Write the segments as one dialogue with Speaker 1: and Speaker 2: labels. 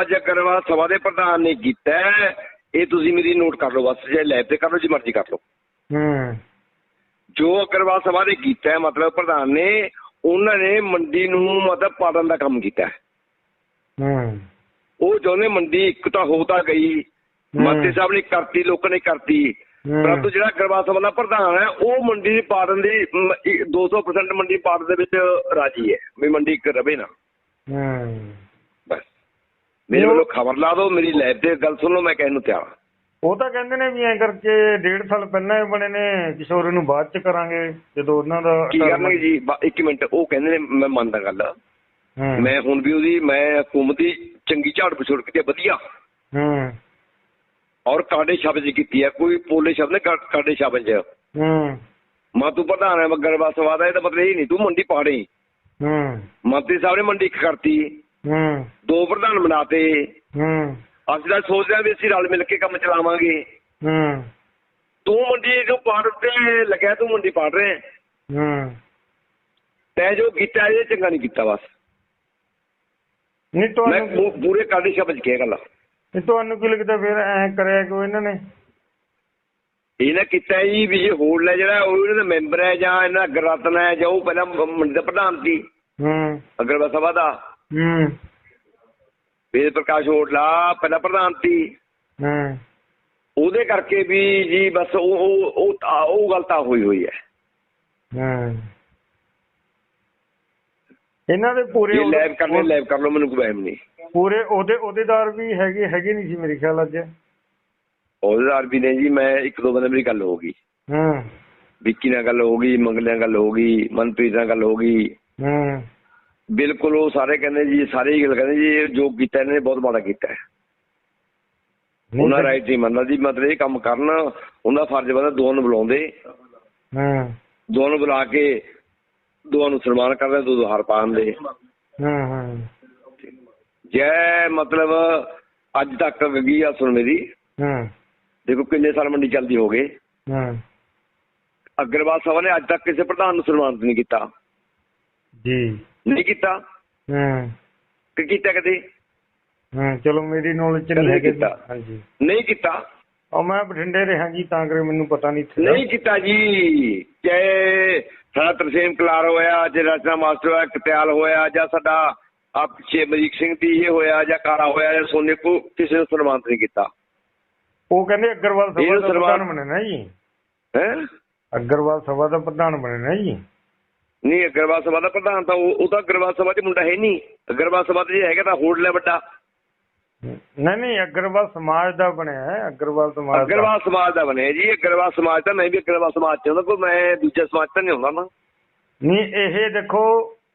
Speaker 1: ਅੱਜ ਅਗਰਵਾਲ ਸਭਾ ਦੇ ਪ੍ਰਧਾਨ ਨੇ ਕੀਤਾ ਇਹ ਤੁਸੀਂ ਮੇਰੀ ਨੋਟ ਕਰ ਲਓ ਬਸ ਜੇ ਲੈਬ ਤੇ ਕਰ ਲਓ ਜੀ ਮਰਜ਼ੀ ਕਰ ਲਓ
Speaker 2: ਹੂੰ
Speaker 1: ਜੋ ਅਗਰਵਾਲ ਸਭਾ ਨੇ ਕੀਤਾ ਮਤਲਬ ਪ੍ਰਧਾਨ ਨੇ ਉਹਨਾਂ ਨੇ ਮੰਡੀ ਨੂੰ ਮਤਲਬ ਪਾੜਨ ਦਾ ਕੰਮ ਕੀਤਾ ਹੈ। ਉਹ ਚਾਹੁੰਦੇ ਮੰਡੀ ਇੱਕ ਤਾਂ ਹੋ ਤਾਂ ਗਈ। ਮੰਤਰੀ ਸਾਹਿਬ ਨੇ ਕਰਤੀ ਲੋਕਾਂ ਨੇ ਕਰਤੀ। ਪਰੰਤੂ ਜਿਹੜਾ ਅਗਰਵਾਲ ਸਭਾ ਦਾ ਪ੍ਰਧਾਨ ਹੈ ਉਹ ਮੰਡੀ ਦੀ ਪਾੜਨ ਦੀ ਮ, ਇ- 200% ਮੰਡੀ ਪਾੜਨ ਦੇ ਵਿੱਚ ਰਾਜੀ ਹੈ ਵੀ ਮੰਡੀ ਇੱਕ ਰਵੇ ਨਾ
Speaker 2: ਹੂੰ
Speaker 1: ਮੇਰੇ ਵੱਲੋਂ ਖਬਰ ਲਾ ਦਿਓ ਮੇਰੀ ਲੈਬ ਤੇ ਗੱਲ ਸੁਣ ਲਓ ਮੈਂ ਕਹਿਣ ਨੂੰ ਤਿਆਰ
Speaker 2: ਉਹ ਤਾਂ ਕਹਿੰਦੇ ਨੇ ਵੀ ਐਂ ਕਰਕੇ ਡੇਢ ਸਾਲ ਪਹਿਲਾਂ ਹੀ ਬਣੇ ਨੇ ਕਿਸ਼ੋਰ ਨੂੰ ਬਾਅਦ ਚ ਕਰਾਂਗੇ ਜਦੋਂ ਉਹਨਾਂ ਦਾ
Speaker 1: ਕੀ ਕਰਨਗੇ ਜੀ? ਬਾ- ਇੱਕ ਮਿੰਟ ਉਹ ਕਹਿੰਦੇ ਨੇ ਮੈਂ ਮੰਨਦਾ ਗੱਲ। ਮੈਂ ਹੁਣ ਵੀ ਉਹਦੀ ਮੈਂ ਹਕੂਮਤ ਚੰਗੀ ਝਾੜ ਪਛੋੜ ਕੀਤੀ ਵਧੀਆ।
Speaker 2: ਹੂੰ।
Speaker 1: ਔਰ ਕਾਡੇ ਸ਼ਬਦ ਕੀਤੀ ਹੈ ਕੋਈ ਪੋਲੇ ਸ਼ਬਦ ਨੇ ਕਾਡੇ ਸ਼ਬਦ 'ਚ।
Speaker 2: ਹੂੰ।
Speaker 1: ਮਾ ਤੂੰ ਪ੍ਰਧਾਨ ਹੈ ਮਗਰ ਸਵਾਦ ਹੈ ਇਹਦਾ ਮਤਲਬ ਇਹ ਨਹੀਂ ਤੂੰ ਮੰਡੀ ਪਾੜੇ
Speaker 2: ਹੂੰ।
Speaker 1: ਮੰਤਰੀ ਸਾਹਿਬ ਨੇ ਮੰਡੀ ਇੱਕ ਕਰਤੀ। ਦੋ ਪ੍ਰਧਾਨ ਬਣਾਤੇ।
Speaker 2: ਹੂੰ।
Speaker 1: ਅਸੀਂ ਤਾਂ ਸੋਚਦੇ ਹਾਂ ਵੀ ਅਸੀਂ ਰਲ ਮਿਲ ਕੇ ਕੰਮ ਚਲਾਵਾਂਗੇ।
Speaker 2: ਹੂੰ।
Speaker 1: ਤੂੰ ਮੰਡੀ ਨੂੰ ਪਾੜ ਤੇ ਲੱਗਿਆ ਤੂੰ ਮੰਡੀ ਪਾੜ ਰਿਹਾ। ਹੈ। ਤੈਂ ਜੋ ਕੀਤਾ ਇਹ ਚੰਗਾ ਨਹੀਂ ਕੀਤਾ ਬਸ।
Speaker 2: ਨਹੀਂ ਤੁਹਾਨੂੰ
Speaker 1: ਪੂਰੇ ਕਾਡੇ ਸ਼ਬਦ ਕਿਹਾ ਗੱਲ।
Speaker 2: ਨਹੀਂ ਤੁਹਾਨੂੰ ਕੀ ਲੱਗਦਾ ਫਿਰ ਐਂ ਕਰਿਆ ਕਿਉਂ ਇਹਨਾਂ ਨੇ?
Speaker 1: ਇਹਨੇ ਕੀਤਾ ਜੀ ਵੀ ਜੇ ਹੋੜ ਲੈ ਜਿਹੜਾ ਉਹ ਇਹਨਾਂ ਦਾ ਮੈਂਬਰ ਹੈ ਜਾਂ ਇਹਨਾਂ ਦਾ ਗਰਤਨ ਹੈ ਜਾਂ ਉਹ ਪਹਿਲਾਂ ਮੰਡੀ ਦਾ ਪ੍ਰਧਾਨ ਸੀ।
Speaker 2: ਹੂੰ।
Speaker 1: ਅਗਰਵਾ ਸਭਾ ਦਾ।
Speaker 2: ਹੂੰ।
Speaker 1: ਵੇਦ ਪ੍ਰਕਾਸ਼ ਹੋਟਲਾ ਪਹਿਲਾਂ ਪ੍ਰਧਾਨ ਸੀ।
Speaker 2: ਹੂੰ।
Speaker 1: ਉਹਦੇ ਕਰਕੇ ਵੀ ਜੀ ਬਸ ਉਹ ਉਹ ਉਹ ਤਾਂ- ਉਹ ਗੱਲ ਤਾਂ ਹੋਈ ਹੋਈ ਹੈ।
Speaker 2: ਹੂੰ। ਇਹਨਾਂ ਦੇ ਪੂਰੇ
Speaker 1: ਲੈਬ ਕਰਨੇ ਲੈਬ ਕਰ ਲਓ ਮੈਨੂੰ ਕੋਈ ਵਹਿਮ ਨਹੀਂ।
Speaker 2: ਪੂਰੇ ਉਹਦੇ ਅਹੁਦੇਦਾਰ ਵੀ ਹੈਗੇ ਹੈਗੇ ਨਹੀਂ ਸੀ ਮੇਰੇ ਖਿਆਲ ਅੱਜ।
Speaker 1: ਅਹੁਦੇਦਾਰ ਵੀ ਨੇ ਜੀ ਮੈਂ ਇੱਕ ਦੋ ਬੰਦੇ ਮੇਰੀ ਗੱਲ ਹੋ ਗਈ।
Speaker 2: ਹੂੰ।
Speaker 1: ਵਿੱਕੀ ਨਾਲ ਗੱਲ ਹੋ ਗਈ ਮੰਗਲਿਆਂ ਨਾਲ ਗੱਲ ਹੋ ਗਈ ਮਨਪ੍ਰੀਤ ਨਾਲ ਗੱਲ ਹੋ ਗਈ।
Speaker 2: ਹੂੰ।
Speaker 1: ਬਿਲਕੁਲ ਉਹ ਸਾਰੇ ਕਹਿੰਦੇ ਜੀ ਸਾਰੇ ਹੀ ਗੱਲ ਕਹਿੰਦੇ ਜੀ ਇਹ ਜੋ ਕੀਤਾ ਇਹਨੇ ਬਹੁਤ ਮਾੜਾ ਕੀਤਾ ਹੈ। ਉਹਨਾਂ ਰਾਈਟ ਨਹੀਂ ਮੰਨਦਾ ਜੀ ਮਤਲਬ ਇਹ ਕੰਮ ਕਰਨ ਉਹਨਾਂ ਫਰਜ਼ ਬੰਦਾ ਦੋਵਾਂ ਨੂੰ ਬੁਲਾਉਂਦੇ।
Speaker 2: ਹੂੰ।
Speaker 1: ਦੋਵਾਂ ਨੂੰ ਬੁਲਾ ਕੇ ਦੋਵਾਂ ਨੂੰ ਸਨਮਾਨ ਕਰਦੇ ਦੋ ਦੋ ਹਾਰ ਪਾਉਂਦੇ
Speaker 2: ਹੂੰ ਹੂੰ।
Speaker 1: ਜੈ ਮਤਲਬ ਅੱਜ ਤੱਕ ਗਈ ਆ ਸੁਣ ਮੇਰੀ।
Speaker 2: ਹੂੰ।
Speaker 1: ਦੇਖੋ ਕਿੰਨੇ ਸਾਲ ਮੰਡੀ ਚੱਲਦੀ ਹੋ ਗਏ
Speaker 2: ਹੂੰ।
Speaker 1: ਅਗਰਵਾਲ ਸਾਹਿਬ ਨੇ ਅੱਜ ਤੱਕ ਕਿਸੇ ਪ੍ਰਧਾਨ ਨੂੰ ਸਨਮਾਨਿਤ ਨਹੀਂ ਕੀਤਾ।
Speaker 2: ਜੀ।
Speaker 1: ਨਹੀਂ ਕੀਤਾ।
Speaker 2: ਹੂੰ।
Speaker 1: ਕਿ ਕੀਤਾ ਕਦੇ?
Speaker 2: ਹੂੰ ਚਲੋ ਮੇਰੀ ਨੌਲੇਜ ਚ ਨਹੀਂ
Speaker 1: ਕੀਤਾ।
Speaker 2: ਹਾਂਜੀ।
Speaker 1: ਨਹੀਂ ਕੀਤਾ।
Speaker 2: ਉਹ ਮੈਂ ਬਠਿੰਡੇ ਰਿਹਾ ਜੀ ਤਾਂ ਕਰੇ ਮੈਨੂੰ ਪਤਾ ਨਹੀਂ ਇੱਥੇ। ਦਾ।
Speaker 1: ਨਹੀਂ ਕੀਤਾ ਜੀ। ਚਾਹੇ ਸਾਡਾ ਤਰਸੇਮ ਕਲਾਰ ਹੋਇਆ ਜੇ ਰਚਨਾ ਮਾਸਟਰ ਹੋਇਆ ਕਤਿਆਲ ਹੋਇਆ ਜਾਂ ਸਾਡਾ ਆ ਪਿੱਛੇ ਮਜੀਕ ਸਿੰਘ ਦੀ ਇਹ ਹੋਇਆ ਜਾਂ ਕਾਰਾ ਹੋਇਆ ਜਾਂ ਸੋਨੇ ਕੋ ਕਿਸੇ ਨੂੰ ਸਨਮਾਨਿਤ ਨਹੀਂ ਕੀਤਾ।
Speaker 2: ਉਹ ਕਹਿੰਦੇ ਅਗਰਵਾਲ ਸਭਾ ਦਾ ਪ੍ਰਧਾਨ ਬਣੇ ਨਾ ਜੀ।
Speaker 1: ਹੈ?
Speaker 2: ਅਗਰਵਾਲ ਸਭਾ ਦਾ ਪ੍ਰਧਾਨ ਬਣੇ ਨਾ ਜੀ।
Speaker 1: ਨਹੀਂ ਅਗਰਵਾਲ ਸਭਾ ਦਾ ਪ੍ਰਧਾਨ ਤਾਂ ਉਹ ਉਹ ਤਾਂ ਅਗਰਵਾਲ ਸਭਾ 'ਚ ਮੁੰਡਾ ਹੈ ਨਹੀਂ। ਅਗਰਵਾਲ ਸਭਾ 'ਚ ਜੇ ਹੈਗਾ ਤਾਂ ਹੋੜ ਲੈ ਵੱਡਾ।
Speaker 2: ਨਹੀਂ ਨਹੀਂ ਅਗਰਵਾਲ ਸਮਾਜ ਦਾ ਬਣਿਆ ਹੈ ਅਗਰਵਾਲ ਸਮਾਜ ਦਾ।
Speaker 1: ਅਗਰਵਾਲ ਸਮਾਜ ਦਾ ਬਣਿਆ ਜੀ ਅਗਰਵਾਲ ਸਮਾਜ ਤਾਂ ਮੈਂ ਵੀ ਅਗਰਵਾਲ ਸਮਾਜ 'ਚ ਹੁੰਦਾ ਕੋਈ ਮੈਂ ਦੂਜਾ ਸਮਾਜ ਤਾਂ ਨਹੀਂ ਹੁੰਦਾ ਨਾ।
Speaker 2: ਨਹੀਂ ਇਹ ਦੇਖੋ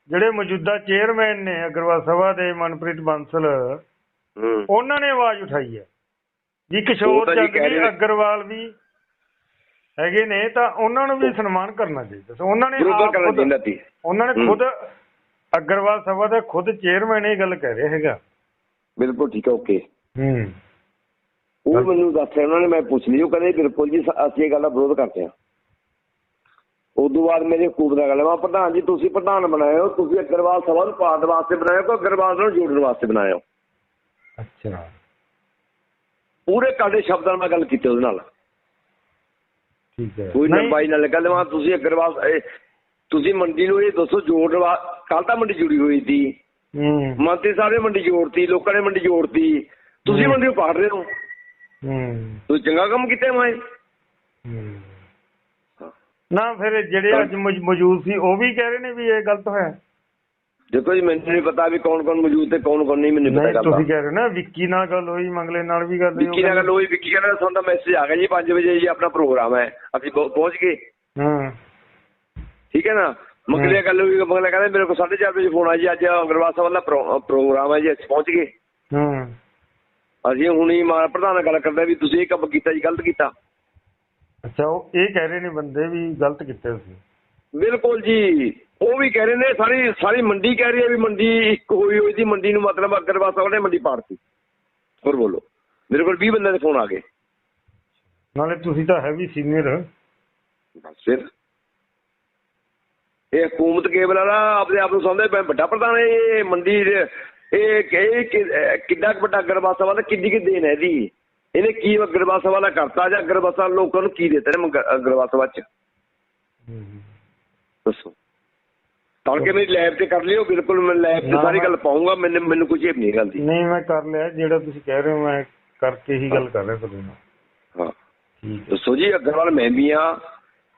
Speaker 2: ਜਿਹੜੇ ਮੌਜੂਦਾ ਚੇਅਰਮੈਨ ਨੇ ਅਗਰਵਾਲ ਸਭਾ ਦੇ ਮਨਪ੍ਰੀਤ ਬੰਸਲ ਉਹਨਾਂ ਨੇ ਆਵਾਜ਼ ਉਠਾਈ ਹੈ। ਜੀ ਕਿਸ਼ੋਰ ਚੰਦ ਜੀ ਅਗਰਵਾਲ ਵੀ ਹੈਗੇ ਨੇ ਤਾਂ ਉਹਨਾਂ ਨੂੰ ਵੀ ਸਨਮਾਨ ਕਰਨਾ ਚਾਹੀਦਾ ਸੋ। ਉਹਨਾਂ ਨੇ
Speaker 1: ਕਰਨਾ ਚਾਹੀਦਾ ਸੀ
Speaker 2: ਉਹਨਾਂ ਨੇ। ਖੁਦ ਅਗਰਵਾਲ ਸਭਾ ਦਾ ਖੁਦ ਚੇਅਰਮੈਨ ਇਹ ਗੱਲ ਕਹਿ ਰਿਹਾ ਹੈਗਾ।
Speaker 1: ਬਿਲਕੁਲ ਠੀਕ ਹੈ ਓਕੇ।
Speaker 2: ਹੂੰ।
Speaker 1: ਉਹ ਮੈਨੂੰ ਦੱਸਿਆ ਉਹਨਾਂ ਨੇ ਮੈਂ ਪੁੱਛ ਲਈ ਉਹ ਕਹਿੰਦੇ ਬਿਲਕੁਲ ਜੀ ਅਸੀਂ ਇਹ ਗੱਲ ਦਾ ਵਿਰੋਧ ਕਰਦੇ ਹਾਂ। ਉਦੋਂ ਬਾਅਦ ਮੇਰੇ ਹਕੂਕ ਦਾ ਗੱਲ ਮੈਂ ਪ੍ਰਧਾਨ ਜੀ ਤੁਸੀਂ ਪ੍ਰਧਾਨ ਬਣਾਏ ਹੋ ਤੁਸੀਂ ਅਗਰਵਾਲ ਸਭਾ ਨੂੰ ਪਾੜਨ ਵਾਸਤੇ ਬਣਾਇਆ ਕਿ ਅਗਰਵਾਲ ਨੂੰ ਜੋੜਨ ਵਾਸਤੇ ਬਣਾਇਆ
Speaker 2: ਅੱਛਾ।
Speaker 1: ਪੂਰੇ ਕਾਡੇ ਸ਼ਬਦਾਂ ਨਾਲ ਮੈਂ ਗੱਲ ਕੀਤੀ ਉਹਦੇ ਨਾਲ।
Speaker 2: ਠੀਕ ਹੈ।
Speaker 1: ਕੋਈ
Speaker 2: ਨਹੀਂ,
Speaker 1: ਲੰਬਾਈ ਨਾਲ ਗੱਲ ਮੈਂ ਤੁਸੀਂ ਅਗਰਵਾਲ ਇਹ, ਤੁਸੀਂ ਮੰਡੀ ਨੂੰ ਇਹ ਦੱਸੋ ਜੋੜਨ ਵਾ ਕੱਲ ਤਾਂ ਮੰਡੀ ਜੁੜੀ ਹੋਈ ਸੀ।
Speaker 2: ਹੂੰ।
Speaker 1: ਮੰਤਰੀ ਸਾਹਿਬ ਨੇ ਮੰਡੀ ਜੋੜਤੀ ਲੋਕਾਂ ਨੇ ਮੰਡੀ ਜੋੜਤੀ। ਤੁਸੀਂ
Speaker 2: ਹੂੰ।
Speaker 1: ਮੰਡੀ ਨੂੰ ਪਾੜ ਰਹੇ ਹੋ।
Speaker 2: ਹੂੰ।
Speaker 1: ਤੁਸੀਂ ਚੰਗਾ ਕੰਮ ਕੀਤਾ ਮੈਂ
Speaker 2: ਹੂੰ। ਨਾ ਫਿਰ ਜਿਹੜੇ ਅੱਜ ਮੌਜ- ਮੌਜੂਦ ਸੀ ਉਹ ਵੀ ਕਹਿ ਰਹੇ ਨੇ ਵੀ ਇਹ ਗਲਤ ਹੋਇਆ।
Speaker 1: ਦੇਖੋ ਜੀ ਮੈਨੂੰ ਨਹੀਂ ਪਤਾ ਵੀ ਕੌਣ ਕੌਣ ਮੌਜੂਦ ਤੇ ਕੌਣ ਕੌਣ ਨਹੀਂ ਮੈਨੂੰ ਪਤਾ
Speaker 2: ਤੁਸੀਂ
Speaker 1: ਗੱਲ
Speaker 2: ਕਹਿ ਰਹੇ ਨਾ ਵਿੱਕੀ ਨਾਲ ਗੱਲ ਹੋਈ ਮੰਗਲੇ ਨਾਲ ਵੀ ਗੱਲ ਹੋਈ
Speaker 1: ਵਿੱਕੀ ਨਾਲ ਗੱਲ ਹੋਈ ਵਿੱਕੀ ਕਹਿੰਦਾ ਸਾਨੂੰ ਤਾਂ ਮੈਸੇਜ ਆ ਗਿਆ ਜੀ 5 ਵਜੇ ਜੀ ਆਪਣਾ ਪ੍ਰੋਗਰਾਮ ਹੈ। ਅਸੀਂ ਪਹੁ- ਪਹੁੰਚ ਗਏ।
Speaker 2: ਹਾਂ।
Speaker 1: ਠੀਕ ਹੈ ਨਾ? ਮੰਗਲੇ ਗੱਲ ਹੋਈ ਮੰਗਲੇ ਕਹਿੰਦਾ ਮੇਰੇ ਕੋਲ 4:30 ਵਜੇ ਫੋਨ ਆ ਜੀ ਅੱਜ ਅਗਰਵਾਲ ਸਾਹਿਬ ਦਾ ਪ੍ਰੋ- ਪ੍ਰੋਗਰਾਮ ਹੈ ਜੀ ਅਸੀਂ ਪਹੁੰਚ ਗਏ।
Speaker 2: ਹਾਂ।
Speaker 1: ਅਸੀਂ ਹੁਣੀ ਮਾਨ ਪ੍ਰਧਾਨ ਨਾਲ ਗੱਲ ਕਰਦੇ ਵੀ ਤੁਸੀਂ ਇਹ ਕੰਮ ਕੀਤਾ ਜੀ ਗਲਤ ਕੀਤਾ।
Speaker 2: ਅੱਛਾ ਉਹ ਇਹ ਕਹਿ ਰਹੇ ਨੇ ਬੰਦੇ ਵੀ ਗਲਤ ਕੀਤੇ ਤੁਸੀਂ
Speaker 1: ਬਿਲਕੁਲ ਜੀ। ਉਹ ਵੀ ਕਹਿ ਰਹੇ ਨੇ ਸਾਰੀ ਸਾਰੀ ਮੰਡੀ ਕਹਿ ਰਹੀ ਹੈ ਵੀ ਮੰਡੀ ਇੱਕ ਹੋਈ ਹੋਈ ਸੀ ਮੰਡੀ ਨੂੰ ਮਤਲਬ ਅਗਰਵਾਲ ਸਾਹਿਬ ਨੇ ਮੰਡੀ ਪਾੜਤੀ ਹੋਰ ਬੋਲੋ। ਮੇਰੇ ਕੋਲ 20 ਬੰਦਿਆਂ ਦੇ ਫੋਨ ਆ ਗਏ।
Speaker 2: ਨਾਲੇ ਤੁਸੀਂ ਤਾਂ ਹੈ ਵੀ ਸੀਨੀਅਰ
Speaker 1: ਬਸ ਫਿਰ। ਇਹ ਹਕੂਮਤ ਕੇਵਲ ਵਾਲਾ ਆਪਦੇ ਆਪ ਨੂੰ ਸਮਝਦੇ ਮੈਂ ਵੱਡਾ ਪ੍ਰਧਾਨ ਹੈ ਇਹ ਮੰਡੀ ਦੇ- ਇਹ ਕਿੰਨਾ ਵੱਡਾ ਅਗਰਵਾਲ ਸਭਾ ਦਾ ਕਿੰਨੀ ਕਿ ਦੇਣ ਹੈ ਇਹਦੀ। ਇਹਨੇ ਕੀ ਅਗਰਵਾਲ ਸਭਾ ਦਾ ਕਰਤਾ ਜਾਂ ਅਗਰਵਾਲ ਸਭਾ ਲੋਕਾਂ ਨੂੰ ਕੀ ਦਿੱਤਾ ਨੇ ਅਗਰਵਾਲ ਸਭਾ ਚ। ਦੱਸੋ। ਤਾਂ ਕਿ ਮੇਰੀ ਲੈਬ ਤੇ ਕਰ ਲਿਓ ਬਿਲਕੁਲ ਮੈਂ ਲੈਬ ਤੇ ਸਾਰੀ ਗੱਲ ਪਾਉਂਗਾ ਮੈਨੂੰ ਮੈਨੂੰ ਕੁਝ ਨਹੀਂ ਗੱਲ ਦੀ
Speaker 2: ਨਹੀਂ ਮੈਂ ਕਰ ਲਿਆ ਜਿਹੜਾ ਤੁਸੀਂ ਕਹਿ ਰਹੇ ਹੋ ਮੈਂ ਕਰਕੇ ਹੀ ਗੱਲ ਕਰ ਰਿਹਾ ਤੁਹਾਡੇ ਨਾਲ।
Speaker 1: ਹਾਂ।
Speaker 2: ਠੀਕ ਹੈ।
Speaker 1: ਦੱਸੋ ਜੀ ਅਗਰਵਾਲ ਮੈਂ ਵੀ ਆ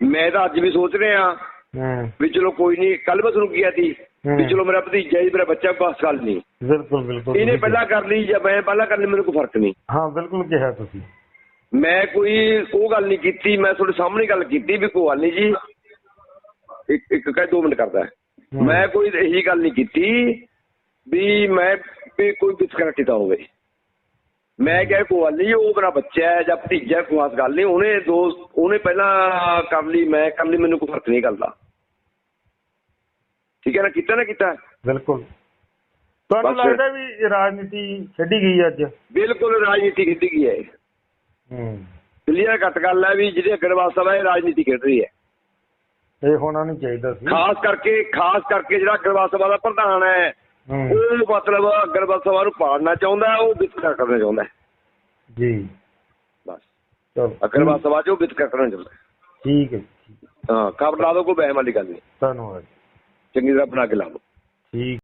Speaker 1: ਮੈਂ ਤਾਂ ਅੱਜ ਵੀ ਸੋਚ ਰਿਹਾ
Speaker 2: ਹਾਂ
Speaker 1: ਵੀ ਚਲੋ ਕੋਈ ਨਹੀਂ ਕੱਲ ਮੈਂ ਤੁਹਾਨੂੰ ਕਿਹਾ ਸੀ? ਵੀ। ਚਲੋ ਮੇਰਾ ਭਤੀਜਾ ਜੀ ਮੇਰਾ ਬੱਚਾ ਬਸ ਗੱਲ ਨਹੀਂ।
Speaker 2: ਬਿਲਕੁਲ ਬਿਲਕੁਲ।
Speaker 1: ਇਹਨੇ ਪਹਿਲਾਂ ਕਰ ਲਈ ਜਾਂ ਮੈਂ ਪਹਿਲਾਂ ਕਰ ਲਈ ਮੈਨੂੰ ਕੋਈ ਫ਼ਰਕ ਨਹੀਂ।
Speaker 2: ਹਾਂ ਬਿਲਕੁਲ ਕਿਹਾ ਤੁਸੀਂ।
Speaker 1: ਮੈਂ ਕੋਈ ਉਹ ਗੱਲ ਨਹੀਂ ਕੀਤੀ ਮੈਂ ਤੁਹਾਡੇ ਸਾਹਮਣੇ ਗੱਲ ਕੀਤੀ ਵੀ ਕੋਈ ਗੱਲ ਨਹੀਂ ਜੀ। ਇੱਕ ਇੱਕ ਕਹੇ 2 ਮਿੰਟ ਕਰਦਾ। ਮੈਂ ਕੋਈ ਇਹੀ ਗੱਲ ਨਹੀਂ ਕੀਤੀ ਵੀ ਮੈਂ ਵੀ ਕੋਈ ਡਿਸਕਨੈਕਟ ਦਾ ਹੋਵੇ। ਮੈਂ ਕਿਹਾ ਨਹੀਂ ਉਹ ਮੇਰਾ ਬੱਚਾ ਹੈ ਜਾਂ ਭਤੀਜਾ ਕੋਈ ਗੱਲ ਨਹੀਂ। ਉਹਨੇ ਦੋ ਉਹਨੇ ਪਹਿਲਾਂ ਕਰ ਲਈ ਮੈਂ ਕਰ ਲਈ ਮੈਨੂੰ ਕੋਈ ਫ਼ਰਕ ਨਹੀਂ ਕਰਦਾ ਠੀਕ ਹੈ ਨਾ? ਕੀਤਾ ਨਾ ਕੀਤਾ?
Speaker 2: ਬਿਲਕੁਲ। ਤੁਹਾਨੂੰ। ਲੱਗਦਾ ਵੀ ਰਾਜਨੀਤੀ ਛੱਡੀ ਗਈ ਅੱਜ?
Speaker 1: ਬਿਲਕੁਲ ਰਾਜਨੀਤੀ ਖੇਡੀ ਗਈ ਹੈ।
Speaker 2: ਹੂੰ।
Speaker 1: ਕਲੀਅਰ ਘੱਟ ਗੱਲ ਹੈ ਵੀ ਜਿਹੜੇ ਅਗਰਵਾਲ ਸਭਾ ਹੈ ਰਾਜਨੀਤੀ ਖੇਡ ਰਹੀ ਹੈ।
Speaker 2: ਇਹ ਹੋਣਾ ਨਹੀਂ ਚਾਹੀਦਾ ਸੀ।
Speaker 1: ਖਾਸ ਕਰਕੇ ਖਾਸ ਕਰਕੇ ਜਿਹੜਾ ਅਗਰਵਾਲ ਸਭਾ ਦਾ ਪ੍ਰਧਾਨ ਹੈ ਉਹ ਮਤਲਬ ਅਗਰਵਾਲ ਸਭਾ ਨੂੰ ਪਾੜਨਾ ਚਾਹੁੰਦਾ ਉਹ ਵਿਤਕਰਾ ਕਰਨਾ ਚਾਹੁੰਦਾ।
Speaker 2: ਜੀ।
Speaker 1: ਬਸ।
Speaker 2: ਚਲੋ।
Speaker 1: ਅਗਰਵਾਲ ਸਭਾ ਚੋਂ ਵਿਤਕਰਾ ਕਰਨਾ ਚਾਹੁੰਦਾ ਹੈ।
Speaker 2: ਠੀਕ ਹੈ ਠੀਕ ਹੈ।
Speaker 1: ਹਾਂ ਖਬਰ ਲਾ ਦੋ ਕੋਈ ਬਹਿਮ ਵਾਲੀ ਗੱਲ ਨਹੀਂ।
Speaker 2: ਧੰਨਵਾਦ।
Speaker 1: ਚੰਗੀ ਤਰ੍ਹਾਂ ਬਣਾ ਕੇ ਲਾ ਲਓ
Speaker 2: ਠੀਕ।